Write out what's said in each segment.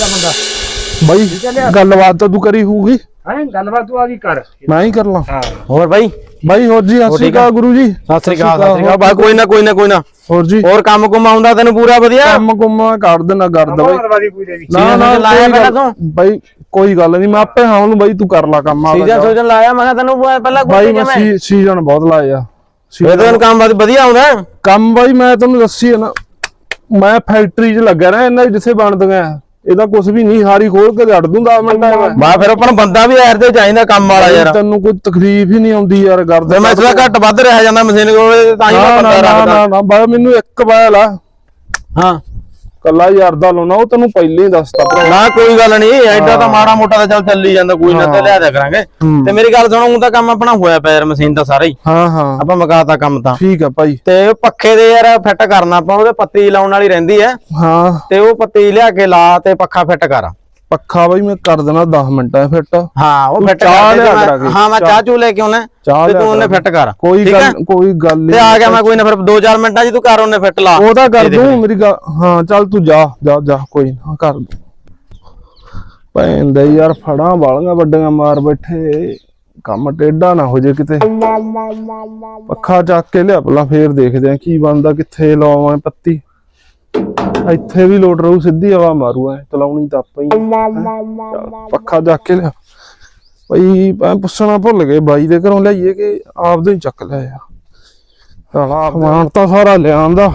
ਦਾ ਬੰਦਾ? ਬਾਈ ਗੱਲਬਾਤ ਤਾਂ ਤੂੰ ਕਰੀ ਹੋਊਗੀ। ਹੈ ਗੱਲਬਾਤ ਤੂੰ ਆਦੀ ਕਰ। ਮੈਂ ਹੀ ਕਰ ਲਾਂ। ਹਾਂ। ਹੋਰ ਬਾਈ? ਬਾਈ ਹੋਰ ਜੀ ਸਤਿ ਸ਼੍ਰੀ ਅਕਾਲ ਗੁਰੂ ਜੀ। ਸਤਿ ਸ੍ਰੀ ਅਕਾਲ ਸਤਿ ਸ੍ਰੀ ਅਕਾਲ। ਬਾ ਕੋਈ ਨਾ ਕੋਈ ਨਾ ਕੋਈ ਨਾ। ਹੋਰ ਜੀ। ਹੋਰ ਕੰਮ ਕੁਮ ਆਉਂਦਾ ਤੈਨੂੰ ਪੂਰਾ ਵਧੀਆ? ਕੰਮ ਕੁਮ ਕਰ ਦੇਣਾ ਕਰ ਦੇ ਬਾਈ। ਧੰਨਵਾਦੀ ਪੂਰੇ ਦੀ ਨਾ ਨਾ ਸੀਜ਼ਨ ਲਾਇਆ ਕੋਈ ਪਹਿਲਾਂ ਗੱਲ- ਤੂੰ? ਬਾਈ ਕੋਈ ਗੱਲ ਨਹੀਂ ਮੈਂ ਆਪੇ ਹਾਂ ਉਹਨੂੰ ਬਾਈ ਤੂੰ ਕਰ ਲਾ ਕੰਮ ਆ ਸੀਜ਼ਨ ਸੋਜਨ ਲਾਇਆ ਮੈਂ ਤੈਨੂੰ ਪਹਿਲਾਂ ਬਾਈ ਕੋਈ ਮੈਂ ਸੀ- ਸੀਜ਼ਨ ਬਹੁਤ ਲਾਇਆ। ਤੈਨੂੰ ਕੰਮ ਵਧੀਆ ਆਉਂਦਾ? ਕੰਮ ਬਾਈ ਮੈਂ ਤੈਨੂੰ ਦੱਸੀ ਹੈ ਨਾ ਮੈਂ ਫੈਕਟਰੀ 'ਚ ਲੱਗਿਆ ਨਾ ਇਹਨਾਂ ਦੀ ਜਿੱਥੇ ਬਣਦੀਆਂ। ਇਹਦਾ ਕੁਝ ਵੀ ਨਹੀਂ ਹਾਰੀ ਖੋਲ ਕੇ ਛੱਡ ਦੂੰ 10 ਮਿੰਟਾਂ ਮੈਂ ਬਾ ਫਿਰ ਆਪਾਂ ਨੂੰ ਬੰਦਾ ਵੀ ਐਰ ਤੇ ਚਾਹੀਦਾ ਕੰਮ ਵਾਲਾ ਯਾਰ। ਤੈਨੂੰ ਕੋਈ ਤਕਲੀਫ ਹੀ ਨਹੀਂ ਆਉਂਦੀ ਯਾਰ ਤੇ ਕਰਦੇ ਮੈਂ ਥੋੜਾ ਘੱਟ ਵੱਧ ਰਹਿ ਜਾਂਦਾ ਮਸ਼ੀਨ ਕੋਲ ਤਾਂ ਹੀ ਬੰਦਾ ਰੱਖਦਾ। ਨਾ ਨਾ ਬਾਈ ਮੈਨੂੰ ਇੱਕ ਬਾਇਲ ਆ ਹਾਂ। ਕੱਲਾ ਯਾਰ ਦਾ ਲਾਉਣਾ ਉਹ ਤੈਨੂੰ ਪਹਿਲੇ ਹੀ ਦੱਸਤਾ ਭਰਾ। ਨਾ ਕੋਈ ਗੱਲ ਨਹੀਂ ਐਡਾ ਤਾਂ ਮਾੜਾ ਮੋਟਾ ਤਾਂ ਚੱਲ ਚੱਲੀ ਜਾਂਦਾ ਕੋਈ ਨਾ ਤੇ ਲਿਆ ਦਿਆ ਕਰਾਂਗੇ। ਤੇ ਮੇਰੀ ਗੱਲ ਸੁਣੋ ਊਂ ਤਾਂ ਕੰਮ ਆਪਣਾ ਹੋਇਆ ਪਿਆ ਯਾਰ ਮਸ਼ੀਨ ਦਾ ਸਾਰਾ ਹੀ। ਹਾਂ ਹਾਂ। ਆਪਾਂ ਮਕਾਤਾ ਕੰਮ ਤਾਂ। ਠੀਕ ਆ ਭਾਈ। ਤੇ ਉਹ ਪੱਖੇ ਦੇ ਯਾਰ ਫਿੱਟ ਕਰਨਾ ਆਪਾਂ ਉਹਦੇ ਪੱਤੀ ਲਾਉਣ ਵਾਲੀ ਰਹਿੰਦੀ ਐ ਹਾਂ। ਤੇ ਉਹ ਪੱਤੀ ਲਿਆ ਕੇ ਲਾ ਤੇ ਪੱਖਾ ਫਿੱਟ ਕਰ। ਪੱਖਾ ਬਾਈ ਮੈਂ ਕਰ ਦੇਣਾ 10 ਮਿੰਟਾਂ ਫਿੱਟ। ਹਾਂ ਉਹ ਤੂੰ ਫਿੱਟ ਕਰ ਦੇ ਤੇ। ਹਾਂ ਮੈਂ ਚਾਹ ਚੂ ਲੈ ਕੇ ਆਉਣਾ। ਤੇ ਤੂੰ ਉਹਨੇ ਫਿੱਟ ਕਰ। ਕੋਈ? ਗੱਲ ਕੋਈ ਗੱਲ ਤੇ ਨਹੀਂ। ਆ ਗਿਆ ਮੈਂ ਕੋਈ ਨਾ ਫਿਰ 2-4 ਮਿੰਟਾਂ 'ਚ ਤੂੰ ਕਰ ਉਹਨੇ ਫਿੱਟ ਲਾ। ਉਹ ਤਾਂ ਕਰ ਦੇ ਦੇ ਦੂੰ ਮੇਰੀ ਗੱਲ। ਹਾਂ ਚੱਲ ਤੂੰ ਜਾ ਜਾ ਜਾ ਕੋਈ ਨਾ ਕਰ ਦੂੰ। ਪੈਂਦਾ ਯਾਰ ਫੜਾਂ ਵਾਲੀਆਂ ਵੱਡੀਆਂ ਮਾਰ ਬੈਠੇ। ਕੰਮ ਟੇਢਾ ਨਾ ਹੋ ਜੇ ਕਿਤੇ। ਪੱਖਾ ਚੱਕ ਕੇ ਲਿਆ ਪਹਿਲਾਂ ਫੇਰ ਦੇਖਦੇ ਆ ਕੀ ਬਣਦਾ ਕਿੱਥੇ ਲਾਵਾਂ ਪੱਤੀ। ਇੱਥੇ ਵੀ ਲੋਟ ਰਹੂ ਸਿੱਧੀ ਹਵਾ ਮਾਰੂ ਐ ਚਲਾਉਣੀ ਤਾਂ ਆਪਾਂ ਹੀ ਚੱਲ, ਪੱਖਾ ਚੱਕ ਕੇ ਲਿਆ। ਬਈ ਮੈਂ ਪੁੱਛਣਾ ਭੁੱਲ ਗਏ ਬਾਈ ਦੇ ਘਰੋਂ ਲਿਆਈਏ ਕਿ ਆਪਦੇ ਹੀ ਚੱਕ ਲਿਆ ਸਾਲਾ ਸਮਾਨ ਤਾਂ ਸਾਰਾ ਲਿਆਂਦਾ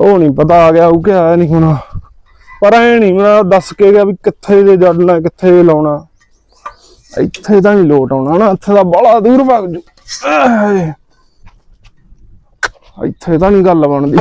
ਉਹ ਨਹੀਂ ਪਤਾ ਆ ਗਿਆ ਉਹ ਕਿ ਆਇਆ ਨਹੀਂ ਹੁਣ। ਪਰ ਐ ਨਹੀਂ ਮੈਂ ਦੱਸ ਕੇ ਗਿਆ ਵੀ ਕਿੱਥੇ ਜੇ ਜੜਨਾ ਕਿੱਥੇ ਲਾਉਣਾ। ਇੱਥੇ ਤਾਂ ਨਹੀਂ ਲੋਟ ਆਉਣਾ ਨਾ ਇੱਥੇ ਤਾਂ ਬੜਾ ਦੂਰ ਭੱਜ ਜੂ। ਆਏ। ਇੱਥੇ ਤਾਂ ਨਹੀਂ ਗੱਲ ਬਣਦੀ।